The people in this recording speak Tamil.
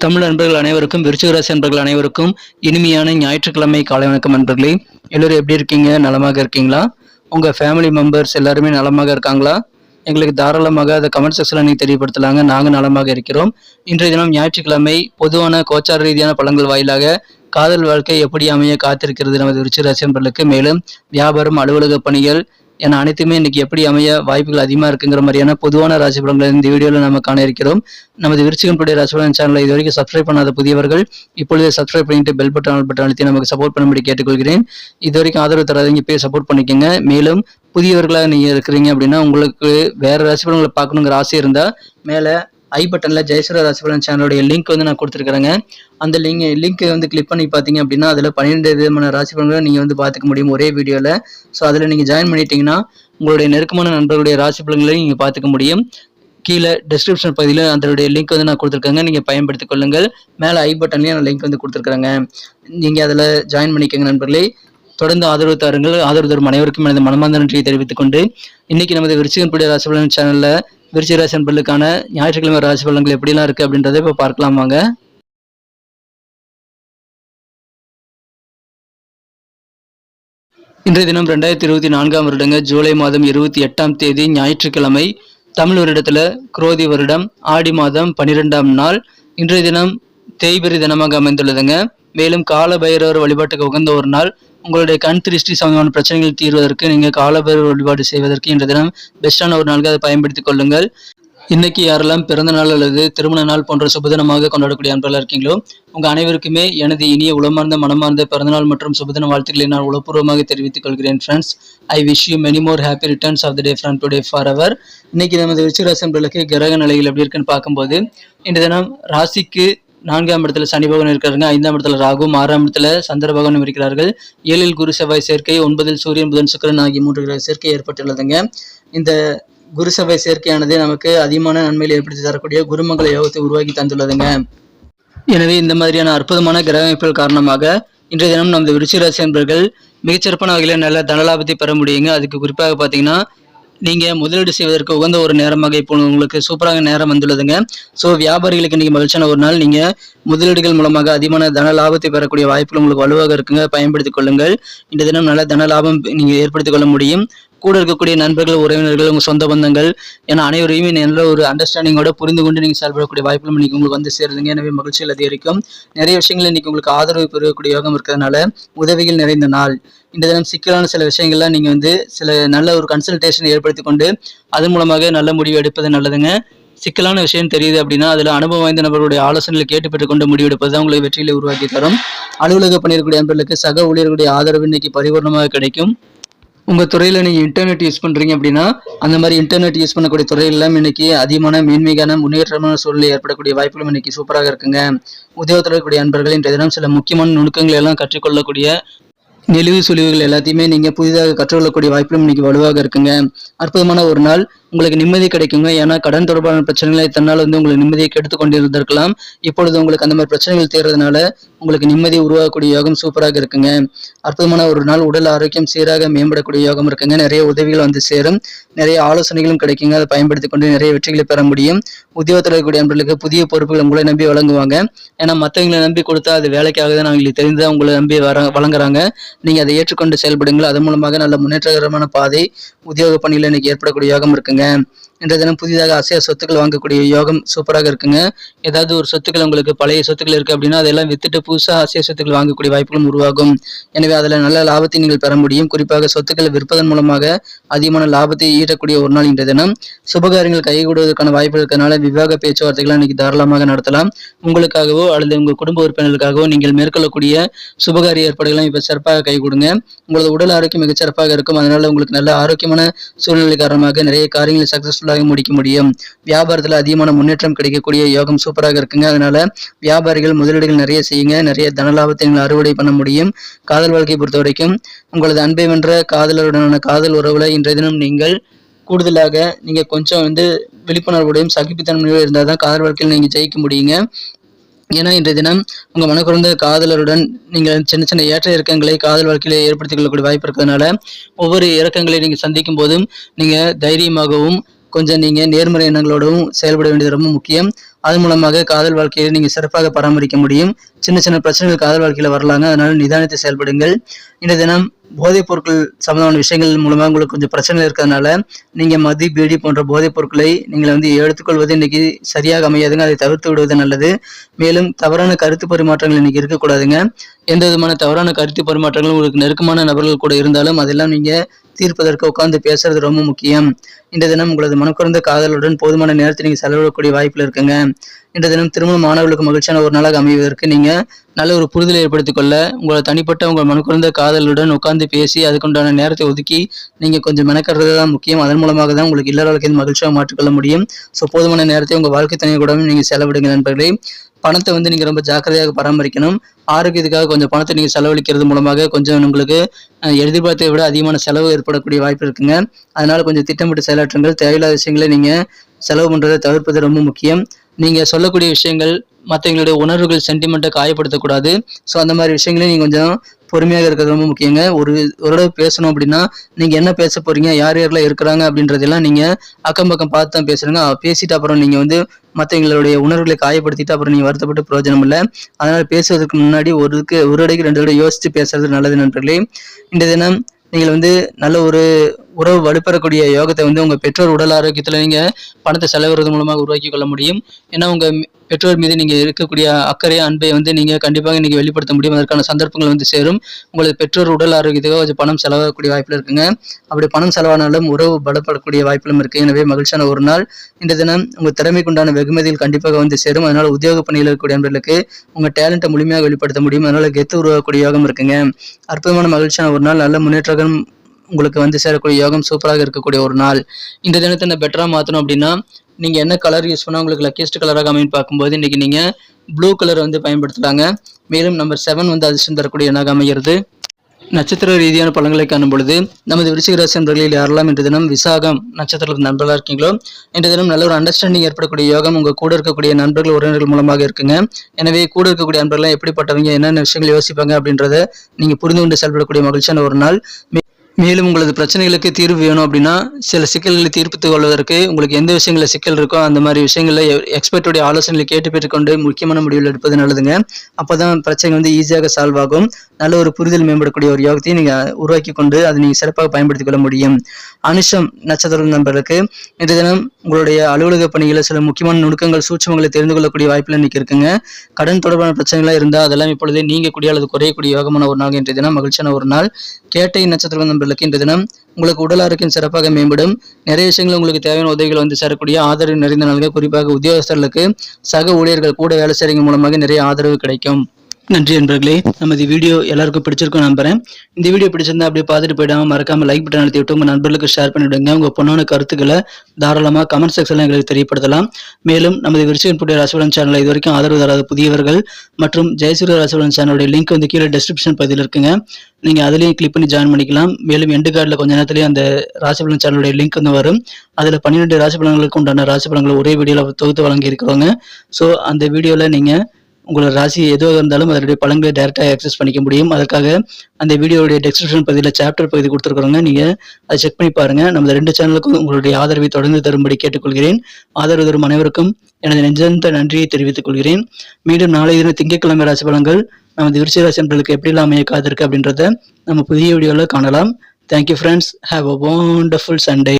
தமிழ் நண்பர்கள் அனைவருக்கும் விருச்சிகராசி நண்பர்கள் அனைவருக்கும் இனிமையான ஞாயிற்றுக்கிழமை காலை வணக்கம் நண்பர்களே. எல்லோரும் எப்படி இருக்கீங்க? நலமாக இருக்கீங்களா? உங்க ஃபேமிலி மெம்பர்ஸ் எல்லாருமே நலமாக இருக்காங்களா? எங்களுக்கு தாராளமாக அதை கமெண்ட் செக்ஷனில் நீங்கள் தெரியப்படுத்தலாங்க. நாங்கள் நலமாக இருக்கிறோம். இன்றைய தினம் ஞாயிற்றுக்கிழமை பொதுவான கோச்சார ரீதியான பழங்கள் வாயிலாக காதல் வாழ்க்கை எப்படி அமைய காத்திருக்கிறது? நமது விருச்சிகராசி நண்பர்களுக்கு மேலும் வியாபாரம் அலுவலக பணிகள் என அனைத்துமே இன்னைக்கு எப்படி அமைய வாய்ப்புகள் அதிகமாக இருக்குங்கிற மாதிரியான பொதுவான ராசிபலங்களை இந்த வீடியோவில் நம்ம காண இருக்கிறோம். நமது விருச்சிகம் டுடே சேனலை இது வரைக்கும் சப்ஸ்கிரைப் பண்ணாத புதியவர்கள் இப்பொழுதே சப்ஸ்கிரைப் பண்ணிட்டு பெல் பட்டன் ஆல் பட்டன் அழுத்தி நமக்கு சப்போர்ட் பண்ணும்படி கேட்டுக்கொள்கிறேன். இது வரைக்கும் ஆதரவு தராதீங்க போய் சப்போர்ட் பண்ணிக்கோங்க. மேலும் புதியவர்களாக நீங்கள் இருக்கிறீங்க அப்படின்னா உங்களுக்கு வேற ராசிபலங்களை பார்க்கணுங்கிற ஆசை இருந்தால் மேலே ஐ பட்டனில் ஜெயசுர ராசிபலன் சேனலுடைய லிங்க் வந்து நான் கொடுத்துருக்குறேங்க. அந்த லிங்க் லிங்க் வந்து கிளிக் பண்ணி பார்த்தீங்க அப்படின்னா அதில் பன்னிரெண்டு விதமான ராசி பலன்களை நீங்கள் வந்து பார்த்துக்க முடியும் ஒரே வீடியோவில் ஸோ அதில் நீங்கள் ஜாயின் பண்ணிட்டீங்கன்னா உங்களுடைய நெருக்கமான நண்பர்களுடைய ராசி பலன்களையும் நீங்கள் பார்த்துக்க முடியும். கீழே டிஸ்கிரிப்ஷன் பகுதியில் அதனுடைய லிங்க் வந்து நான் கொடுத்துருக்கேங்க. நீங்கள் பயன்படுத்திக் கொள்ளுங்கள். மேலே ஐ பட்டன்லேயும் நான் லிங்க் வந்து கொடுத்துருக்குறேங்க. நீங்கள் அதில் ஜாயின் பண்ணிக்கோங்க நண்பர்களே. தொடர்ந்து ஆதரவு தாருங்கள். ஆதரவு தரும் அனைவருக்கும் எனது மனமார்ந்த நன்றியை தெரிவித்துக் கொண்டு இன்னைக்கு நமது விருச்சிகன் புடிய சேனலில் விருச்சி ராசி நண்பர்களுக்கான ஞாயிற்றுக்கிழமை ராசி பலன்கள் எப்படிலாம் இருக்கு அப்படின்றத இப்போ பார்க்கலாம் வாங்க. இன்றைய தினம் ரெண்டாயிரத்தி இருபத்தி நான்காம் வருடங்க ஜூலை மாதம் இருபத்தி எட்டாம் தேதி ஞாயிற்றுக்கிழமை தமிழ் வருடத்துல குரோதி வருடம் ஆடி மாதம் பன்னிரெண்டாம் நாள். இன்றைய தினம் தேய்பிரி தினமாக அமைந்துள்ளதுங்க. மேலும் கால பைரவர் வழிபாட்டுக்கு உகந்த ஒரு நாள். உங்களுடைய கண் திருஷ்டி சம்பந்தமான பிரச்சனைகள் தீர்வதற்கு நீங்கள் காலபைரவர் வழிபாடு செய்வதற்கு இன்றைய தினம் பெஸ்டான ஒரு நாளுக்கு அதை பயன்படுத்திக் கொள்ளுங்கள். இன்னைக்கு யாரெல்லாம் பிறந்த நாள் அல்லது திருமண நாள் போன்ற சுபதினமாக கொண்டாடக்கூடிய அன்பர்களாக இருக்கீங்களோ உங்கள் அனைவருக்குமே எனது இனிய உளமார்ந்த மனமார்ந்த பிறந்தநாள் மற்றும் சுபதின வாழ்த்துக்களை நான் உளப்பூர்வமாக தெரிவித்துக் கொள்கிறேன் friends I wish you many more happy returns of the day from today for our இன்னைக்கு நமது விருச்சிகராசி அன்பர்களுக்கு கிரக நிலைகள் எப்படி இருக்குன்னு பார்க்கும்போது இன்று தினம் ராசிக்கு நான்காம் இடத்துல சனி பகவான் இருக்கிறாங்க ஐந்தாம் இடத்துல ராகுவும் ஆறாம் இடத்துல சந்திர பகவானும் இருக்கிறார்கள். ஏழில் குரு செவ்வாய் சேர்க்கை ஒன்பதில் சூரியன் புதன் சுக்கிரன் ஆகிய மூன்று கிரக சேர்க்கை ஏற்பட்டுள்ளதுங்க. இந்த குரு சபை சேர்க்கையானது நமக்கு அதிகமான நன்மையில் ஏற்படுத்தி தரக்கூடிய குருமங்கள யோகத்தை உருவாக்கி தந்துள்ளதுங்க. எனவே இந்த மாதிரியான அற்புதமான கிரக அமைப்புகள் காரணமாக இன்றைய தினம் நமது விருச்சிராசி என்பர்கள் மிகச்சிறப்பான வகையில் நல்ல தனலாபத்தை பெற முடியுங்க. அதுக்கு குறிப்பாக பார்த்தீங்கன்னா நீங்க முதலீடு செய்வதற்கு உகந்த ஒரு நேரமாக இப்போ உங்களுக்கு சூப்பராக நேரம் வந்துள்ளதுங்க. ஸோ வியாபாரிகளுக்கு இன்றைக்கி மகிழ்ச்சியான ஒரு நாள். நீங்க முதலீடுகள் மூலமாக அதிகமான தன லாபத்தை பெறக்கூடிய வாய்ப்புகள் உங்களுக்கு வலுவாக இருக்குங்க. பயன்படுத்திக் கொள்ளுங்கள். இந்த தினம் நல்ல தன லாபம் நீங்க ஏற்படுத்திக் கொள்ள முடியும். கூட இருக்கக்கூடிய நண்பர்கள் உறவினர்கள் உங்கள் சொந்த பந்தங்கள் என அனைவரையும் நல்ல ஒரு அண்டர்ஸ்டாண்டிங்கோட புரிந்து கொண்டு நீங்கள் செயல்படக்கூடிய வாய்ப்புகளும் இன்னைக்கு உங்களுக்கு வந்து சேருதுங்க. எனவே மகிழ்ச்சியில் அதிகரிக்கும். நிறைய விஷயங்கள் இன்னைக்கு உங்களுக்கு ஆதரவு பெறக்கூடிய யோகம் இருக்கிறதுனால உதவிகள் நிறைந்த நாள். இந்த தினம் சிக்கலான சில விஷயங்கள்லாம் நீங்கள் வந்து சில நல்ல ஒரு கன்சல்டேஷன் ஏற்படுத்தி கொண்டு அதன் மூலமாக நல்ல முடிவு எடுப்பது நல்லதுங்க. சிக்கலான விஷயம் தெரியுது அப்படின்னா அதில் அனுபவம் வாய்ந்த நபர்களுடைய ஆலோசனைகளை கேட்டு பெற்றுக்கொண்டு முடிவெடுப்பது தான் உங்களுக்கு வெற்றியில் உருவாக்கி தரும். அலுவலக பணியிருக்கக்கூடிய நண்பர்களுக்கு சக ஊழியர்களுடைய ஆதரவு இன்னைக்கு பரிபூர்ணமாக கிடைக்கும். உங்கள் துறையில் நீங்கள் இன்டர்நெட் யூஸ் பண்ணுறீங்க அப்படின்னா அந்த மாதிரி இன்டர்நெட் யூஸ் பண்ணக்கூடிய துறையெல்லாம் இன்னைக்கு அதிகமான மேன்மைக்கான முன்னேற்றமான சூழ்நிலை ஏற்படக்கூடிய வாய்ப்புகளும் இன்னைக்கு சூப்பராக இருக்குங்க. உத்தியோகத்தில் இருக்கக்கூடிய அன்பர்கள் இன்றைய தினம் சில முக்கியமான நுணுக்கங்களை எல்லாம் கற்றுக்கொள்ளக்கூடிய நெளிவு சுழிவுகள் எல்லாத்தையுமே நீங்கள் புதிதாக கற்றுக்கொள்ளக்கூடிய வாய்ப்புகளும் இன்னைக்கு வலுவாக இருக்குங்க. அற்புதமான ஒரு நாள். உங்களுக்கு நிம்மதி கிடைக்குங்க. ஏன்னா கடன் தொடர்பான பிரச்சனைகளை தன்னால் வந்து உங்களுக்கு நிம்மதியை கெடுத்து கொண்டிருந்திருக்கலாம். இப்பொழுது உங்களுக்கு அந்த மாதிரி பிரச்சனைகள் தீர்றதுனால உங்களுக்கு நிம்மதி உருவாகக்கூடிய யோகம் சூப்பராக இருக்குங்க. அற்புதமான ஒரு நாள் உடல் ஆரோக்கியம் சீராக மேம்படக்கூடிய யோகம் இருக்குங்க. நிறைய உதவிகள் வந்து சேரும். நிறைய ஆலோசனைகளும் கிடைக்குங்க. அதை பயன்படுத்தி கொண்டு நிறைய வெற்றிகளை பெற முடியும். உத்தியோகத்தில் இருக்கக்கூடிய நண்பர்களுக்கு புதிய பொறுப்புகள் உங்களை நம்பி வழங்குவாங்க. ஏன்னா மற்றவங்களை நம்பி கொடுத்தா அது வேலைக்காக தான் அவங்களுக்கு தெரிந்து உங்களை நம்பி வர வழங்குறாங்க. நீங்கள் அதை ஏற்றுக்கொண்டு செயல்படுங்கள். அதன் மூலமாக நல்ல முன்னேற்றகரமான பாதை உத்தியோக பணியில் இன்னைக்கு ஏற்படக்கூடிய யோகம் இருக்குங்க. இன்றைய தினம் புதிதாக அசைய சொத்துக்கள் வாங்கக்கூடிய யோகம் சூப்பராக இருக்குங்க. ஏதாவது ஒரு சொத்துக்கள் உங்களுக்கு பழைய சொத்துக்கள் இருக்குது அப்படின்னா அதெல்லாம் வித்துட்டு புதுசாக அசைய சொத்துக்கள் வாங்கக்கூடிய வாய்ப்புகளும் உருவாகும். எனவே அதில் நல்ல லாபத்தை நீங்கள் பெற முடியும். குறிப்பாக சொத்துக்களை விற்பதன் மூலமாக அதிகமான லாபத்தை ஈட்டக்கூடிய ஒரு நாள் இன்றைய தினம். சுபகாரியங்கள் கைகூடுவதற்கான வாய்ப்பு இருக்கிறதுனால விவாக பேச்சுவார்த்தைகளை இன்னைக்கு தாராளமாக நடத்தலாம். உங்களுக்காகவோ அல்லது உங்கள் குடும்ப உறுப்பினர்களுக்காகவோ நீங்கள் மேற்கொள்ளக்கூடிய சுபகாரிய ஏற்பாடுகளும் இப்போ சிறப்பாக கைகூடுங்க உங்களது உடல் ஆரோக்கியம் மிகச்சிறப்பாக இருக்கும். அதனால உங்களுக்கு நல்ல ஆரோக்கியமான சூழ்நிலை காரணமாக நிறைய காரியங்களை சக்சஸ்ஃபுல்லாக முடிக்க முடியும். வியாபாரத்தில் அதிகமான முன்னேற்றம் கிடைக்கக்கூடிய யோகம் சூப்பராக இருக்குங்க. அதனால வியாபாரிகள் முதலீடுகள் நிறைய செய்யுங்க. நிறைய தனலாபத்தை நீங்கள் அறுவடை பண்ண முடியும். காதல் வாழ்க்கையை பொறுத்த வரைக்கும் உங்களது அன்பை வென்ற காதலருடனான காதல் உறவுல இன்றைய தினம் நீங்கள் கூடுதலாக நீங்க கொஞ்சம் வந்து விழிப்புணர்வுடையும் சகிப்புத்தன்மையோடு இருந்தால் தான் காதல் வாழ்க்கையில் நீங்க ஜெயிக்க முடியுங்க. ஏன்னா இன்றைய தினம் உங்க மனக்குறந்த காதலருடன் நீங்கள் சின்ன சின்ன ஏற்ற இறக்கங்களை காதல் வாழ்க்கையில ஏற்படுத்திக் கொள்ளக்கூடிய வாய்ப்பு இருக்கிறதுனால ஒவ்வொரு இறக்கங்களை நீங்க சந்திக்கும் போதும் நீங்க தைரியமாகவும் கொஞ்சம் நீங்கள் நேர்மறை எண்ணங்களோடவும் செயல்பட வேண்டியது ரொம்ப முக்கியம். அது மூலமாக காதல் வாழ்க்கையை நீங்கள் சிறப்பாக பராமரிக்க முடியும். சின்ன சின்ன பிரச்சனைகள் காதல் வாழ்க்கையில் வரலாங்க. அதனால நிதானித்து செயல்படுங்கள். இந்த தினம் போதைப் பொருட்கள் சம்பந்தமான விஷயங்கள் மூலமாக உங்களுக்கு கொஞ்சம் பிரச்சனை இருக்கிறதுனால நீங்கள் மதி பீடி போன்ற போதைப் பொருட்களை நீங்கள் வந்து எடுத்துக்கொள்வது இன்னைக்கு சரியாக அமையாதுங்க. அதை தவிர்த்து விடுவது நல்லது. மேலும் தவறான கருத்து பரிமாற்றங்கள் இன்னைக்கு இருக்கக்கூடாதுங்க. எந்த விதமான தவறான கருத்து பரிமாற்றங்களும் உங்களுக்கு நெருக்கமான நபர்கள் கூட இருந்தாலும் அதெல்லாம் நீங்கள் தீர்ப்பதற்கு உட்கார்ந்து பேசுறது ரொம்ப முக்கியம். இன்றைய தினம் உங்களது மனக்குறந்த காதலுடன் போதுமான நேரத்தை நீங்கள் செலவிடக்கூடிய வாய்ப்பில் இருக்குங்க. இன்றைய தினம் திருமண மாணவர்களுக்கு மகிழ்ச்சியான ஒரு நாளாக அமைவதற்கு நீங்கள் நல்ல ஒரு புரிதலை ஏற்படுத்திக் கொள்ள உங்களை தனிப்பட்ட உங்கள் மனக்குறந்த காதலுடன் உட்கார்ந்து பேசி அதுக்குண்டான நேரத்தை ஒதுக்கி நீங்கள் கொஞ்சம் மெனக்கிறது தான் முக்கியம். அதன் மூலமாக தான் உங்களுக்கு இல்லற வாழ்க்கையை மகிழ்ச்சியாக மாற்றிக்கொள்ள முடியும். ஸோ போதுமான நேரத்தை உங்கள் வாழ்க்கை துணை கூட நீங்கள் செலவிடுங்க நண்பர்களே. பணத்தை வந்து நீங்கள் ரொம்ப ஜாக்கிரதையாக பராமரிக்கணும். ஆரோக்கியத்துக்காக கொஞ்சம் பணத்தை நீங்கள் செலவழிக்கிறது மூலமாக கொஞ்சம் உங்களுக்கு எதிர்பார்த்ததை விட அதிகமான செலவு ஏற்படக்கூடிய வாய்ப்பு இருக்குங்க. அதனால கொஞ்சம் திட்டமிட்டு செயலாற்றுங்கள். தேவையில்லாத விஷயங்களை நீங்கள் செலவு பண்ணுறதை தவிர்ப்பது ரொம்ப முக்கியம். நீங்கள் சொல்லக்கூடிய விஷயங்கள் மற்றவங்களுடைய உணர்வுகள் சென்டிமெண்ட்டை காயப்படுத்தக்கூடாது. ஸோ அந்த மாதிரி விஷயங்களையும் நீங்கள் கொஞ்சம் பொறுமையாக இருக்கிறது ரொம்ப முக்கியங்க. ஒரு ஒரு தடவை பேசணும் அப்படின்னா நீங்கள் என்ன பேச போறீங்க யார் யாரெல்லாம் இருக்கிறாங்க அப்படின்றதெல்லாம் நீங்கள் அக்கம் பக்கம் பார்த்து தான் பேசுறீங்க. பேசிட்டு அப்புறம் நீங்கள் வந்து மற்றவங்களுடைய உணர்வுகளை காயப்படுத்திட்டு அப்புறம் நீங்கள் வருத்தப்பட்டு பிரயோஜனம் இல்லை. அதனால் பேசுவதற்கு முன்னாடி ஒருக்கு ஒரு இடைக்கு ரெண்டு தடவை யோசித்து பேசுறது நல்லது நண்பர்களே. இந்த தினம் நீங்கள் வந்து நல்ல ஒரு உறவு வலுப்பெறக்கூடிய யோகத்தை வந்து உங்கள் பெற்றோர் உடல் ஆரோக்கியத்தில் நீங்கள் பணத்தை செலவிடுறது மூலமாக உருவாக்கி கொள்ள முடியும். ஏன்னா உங்கள் பெற்றோர் மீது நீங்கள் இருக்கக்கூடிய அக்கறை அன்பை வந்து நீங்கள் கண்டிப்பாக நீங்கள் வெளிப்படுத்த முடியும். அதற்கான சந்தர்ப்பங்கள் வந்து சேரும். உங்களது பெற்றோர் உடல் ஆரோக்கியத்துக்காக கொஞ்சம் பணம் செலவாகக்கூடிய வாய்ப்பில் இருக்குங்க. அப்படி பணம் செலவானாலும் உறவு பலப்படக்கூடிய வாய்ப்பிலும் இருக்குது எனவே மகிழ்ச்சியான ஒரு நாள். இந்த தினம் உங்கள் திறமைக்குண்டான வெகுமதியில் கண்டிப்பாக வந்து சேரும். அதனால் உத்தியோக பணியில் இருக்கக்கூடிய நண்பர்களுக்கு உங்கள் டேலண்ட்டை முழுமையாக வெளிப்படுத்த முடியும். அதனால் கெத்து உருவாக்கக்கூடிய யோகம் இருக்குங்க. அற்புதமான மகிழ்ச்சியான ஒரு நாள். நல்ல முன்னேற்றம் உங்களுக்கு வந்து சேரக்கூடிய யோகம் சூப்பராக இருக்கக்கூடிய ஒரு நாள். இந்த தினத்தை நான் பெட்டராக மாற்றணும் அப்படின்னா நீங்கள் என்ன கலர் யூஸ் பண்ணால் உங்களுக்கு லக்கியஸ்ட் கலராக அமைன்னு பார்க்கும்போது இன்றைக்கி நீங்கள் ப்ளூ கலர் வந்து பயன்படுத்துகிறாங்க மேலும் நம்பர் செவன் வந்து அதிர்ஷ்டம் தரக்கூடிய எண்ணாக அமைகிறது. நட்சத்திர ரீதியான பலன்களை காணும் பொழுது நமது விருச்சிக ராசி நண்பர்களில் யாரெல்லாம் இன்று தினம் விசாகம் நட்சத்திரத்தில் நண்பர்களாக இருக்கீங்களோ இன்று தினம் நல்ல ஒரு அண்டர்ஸ்டாண்டிங் ஏற்படக்கூடிய யோகம் உங்கள் கூட இருக்கக்கூடிய நண்பர்கள் உறவினர்கள் மூலமாக இருக்குங்க. எனவே கூட இருக்கக்கூடிய நண்பர்கள்லாம் எப்படிப்பட்டவங்க என்னென்ன விஷயங்கள் யோசிப்பாங்க அப்படின்றத நீங்கள் புரிந்து கொண்டு செயல்படக்கூடிய மகிழ்ச்சியான ஒரு நாள். மேலும் உங்களது பிரச்சனைகளுக்கு தீர்வு வேணும் அப்படின்னா சில சிக்கல்களை தீர்ப்பித்துக் கொள்வதற்கு உங்களுக்கு எந்த விஷயங்களில் சிக்கல் இருக்கோ அந்த மாதிரி விஷயங்களில் எக்ஸ்பர்ட்டுடைய ஆலோசனைகளை கேட்டு பெற்றுக்கொண்டு முக்கியமான முடிவுகள் எடுப்பது நல்லதுங்க. அப்போ தான் பிரச்சனை வந்து ஈஸியாக சால்வ் ஆகும். நல்ல ஒரு புரிதல் மேம்படக்கூடிய ஒரு யோகத்தையும் நீங்கள் உருவாக்கி கொண்டு அதை நீங்கள் சிறப்பாக பயன்படுத்திக் கொள்ள முடியும். அனுஷம் நட்சத்திர நண்பர்களுக்கு இன்றைய தினம் உங்களுடைய அலுவலக பணிகளில் சில முக்கியமான நுணுக்கங்கள் சூட்சமங்களை தெரிந்து கொள்ளக்கூடிய வாய்ப்பில் இன்னைக்கு இருக்குங்க. கடன் தொடர்பான பிரச்சனைகளாக இருந்தால் அதெல்லாம் இப்பொழுதே நீங்கக்கூடிய அல்லது குறையக்கூடிய யோகமான ஒரு நாள் இன்றைய தினம் மகிழ்ச்சியான ஒரு நாள். கேட்டை நட்சத்திர நண்பர்களுக்கு இன்றைய தினம் உங்களுக்கு உடல் ஆரோக்கியம் சிறப்பாக மேம்படும். நிறைய விஷயங்கள் உங்களுக்கு தேவையான உதவிகள் வந்து சேரக்கூடிய ஆதரவு நிறைந்த நாள்கள். குறிப்பாக உத்தியோகஸ்தர்களுக்கு சக ஊழியர்கள் கூட வேலை செய்கிற மூலமாக நிறைய ஆதரவு கிடைக்கும். நன்றி நண்பர்களே. நமது வீடியோ எல்லாருக்கும் பிடிச்சிருக்கும் நம்புறேன். இந்த வீடியோ பிடிச்சிருந்தா அப்படியே பார்த்துட்டு போயிடாம மறக்காம லைக் பட்டன் அழுத்தி விட்டு உங்க நண்பர்களுக்கு ஷேர் பண்ணிவிடுங்க உங்க பொண்ணான கருத்துக்களை தாராளமாக கமெண்ட் செக்ஷன்ல எங்களுக்கு தெரியப்படுத்தலாம். மேலும் நமது விருச்சிகன் புட்டிய ராசிபலன் சேனலை இது வரைக்கும் ஆதரவு தராத புதியவர்கள் மற்றும் ஜெயசூரிய ராசிபலன் சேனலுடைய லிங்க் வந்து கீழே டிஸ்கிரிப்ஷன் பகுதியில் இருக்குங்க. நீங்க அதுலயும் கிளிக் பண்ணி ஜாயின் பண்ணிக்கலாம். மேலும் எண்டு கார்டில் கொஞ்ச நேரத்திலேயே அந்த ராசிபலன் சேனலுடைய லிங்க் வந்து வரும். அதுல பன்னிரெண்டு ராசிபலன்களுக்கு உண்டான ராசிபலன்களை ஒரே வீடியோவில் தொகுத்து வழங்கி இருக்கிறோங்க ஸோ அந்த வீடியோவில் நீங்கள் உங்களோட ராசி எதுவாக இருந்தாலும் அதனுடைய பலன்களை டைரெக்டாக ஆக்சஸ் பண்ணிக்க முடியும். அதற்காக அந்த வீடியோடைய டெஸ்கிரிப்ஷன் பகுதியில் சாப்டர் பகுதி கொடுத்துருக்குறோங்க நீங்கள் அதை செக் பண்ணி பாருங்கள் நம்ம ரெண்டு சேனலுக்கும் உங்களுடைய ஆதரவை தொடர்ந்து தரும்படி கேட்டுக்கொள்கிறேன். ஆதரவு தரும் அனைவருக்கும் எனது நெஞ்சந்த நன்றியை தெரிவித்துக் கொள்கிறேன். மீண்டும் நாளை தினம் திங்கட்கிழமை ராசி பலன்கள் நமது விருச்சிக ராசி என்பதற்கு எப்படிலாம் அமைய காத்திருக்கு அப்படின்றத நம்ம புதிய வீடியோவில் காணலாம். Thank you friends have a wonderful Sunday